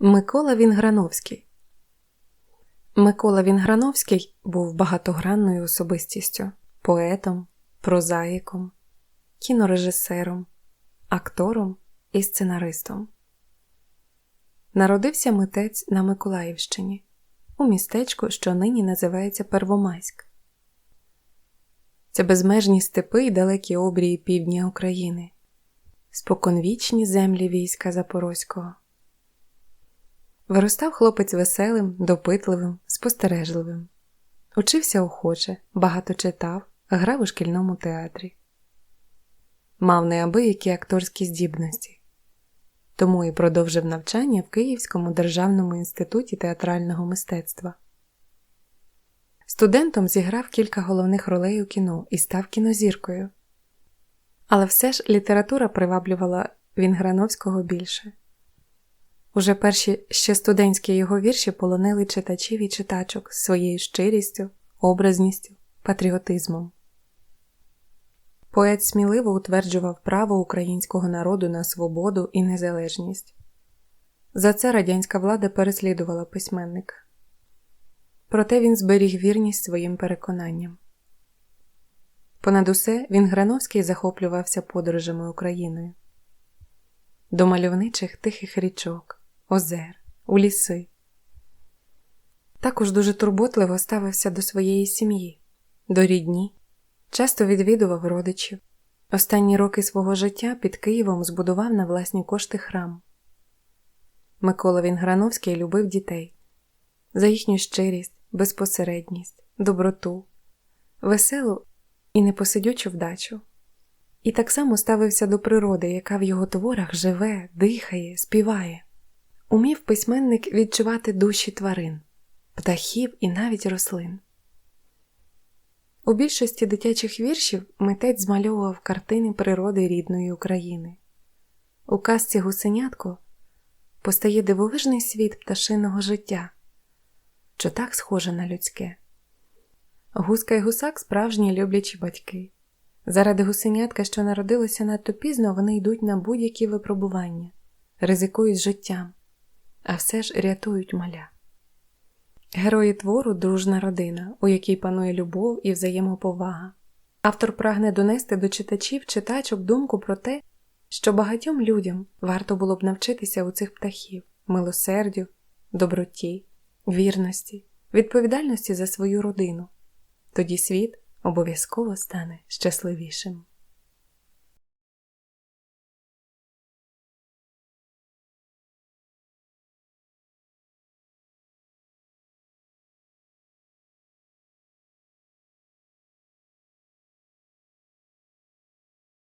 Микола Вінграновський Микола Вінграновський був багатогранною особистістю, поетом, прозаїком, кінорежисером, актором і сценаристом. Народився митець на Миколаївщині у містечку, що нині називається Первомайськ. Це безмежні степи й далекі обрії півдня України, споконвічні землі війська Запорозького. Виростав хлопець веселим, допитливим, спостережливим. Учився охоче, багато читав, грав у шкільному театрі. Мав неабиякі акторські здібності, тому і продовжив навчання в Київському державному інституті театрального мистецтва. Студентом зіграв кілька головних ролей у кіно і став кінозіркою. Але все ж література приваблювала Вінграновського більше. Уже перші ще студентські його вірші полонили читачів і читачок своєю щирістю, образністю, патріотизмом. Поет сміливо утверджував право українського народу на свободу і незалежність. За це радянська влада переслідувала письменника. Проте він зберіг вірність своїм переконанням. Понад усе Вінграновський захоплювався подорожами Україною до мальовничих тихих річок, озер, у ліси. Також дуже турботливо ставився до своєї сім'ї, до рідні, часто відвідував родичів. Останні роки свого життя під Києвом збудував на власні кошти храм. Микола Вінграновський любив дітей за їхню щирість, безпосередність, доброту, веселу і непосидючу вдачу. І так само ставився до природи, яка в його творах живе, дихає, співає. Умів письменник відчувати душі тварин, птахів і навіть рослин. У більшості дитячих віршів митець змальовував картини природи рідної України. У казці Гусенятко постає дивовижний світ пташиного життя, що так схоже на людське. Гуска й гусак справжні люблячі батьки. Заради гусенятка, що народилося надто пізно, вони йдуть на будь-які випробування, ризикують життям, а все ж рятують маля. Герої твору дружна родина, у якій панує любов і взаємоповага. Автор прагне донести до читачів читачок думку про те, що багатьом людям варто було б навчитися у цих птахів милосердю, доброті, вірності, відповідальності за свою родину. Тоді світ обов'язково стане щасливішим.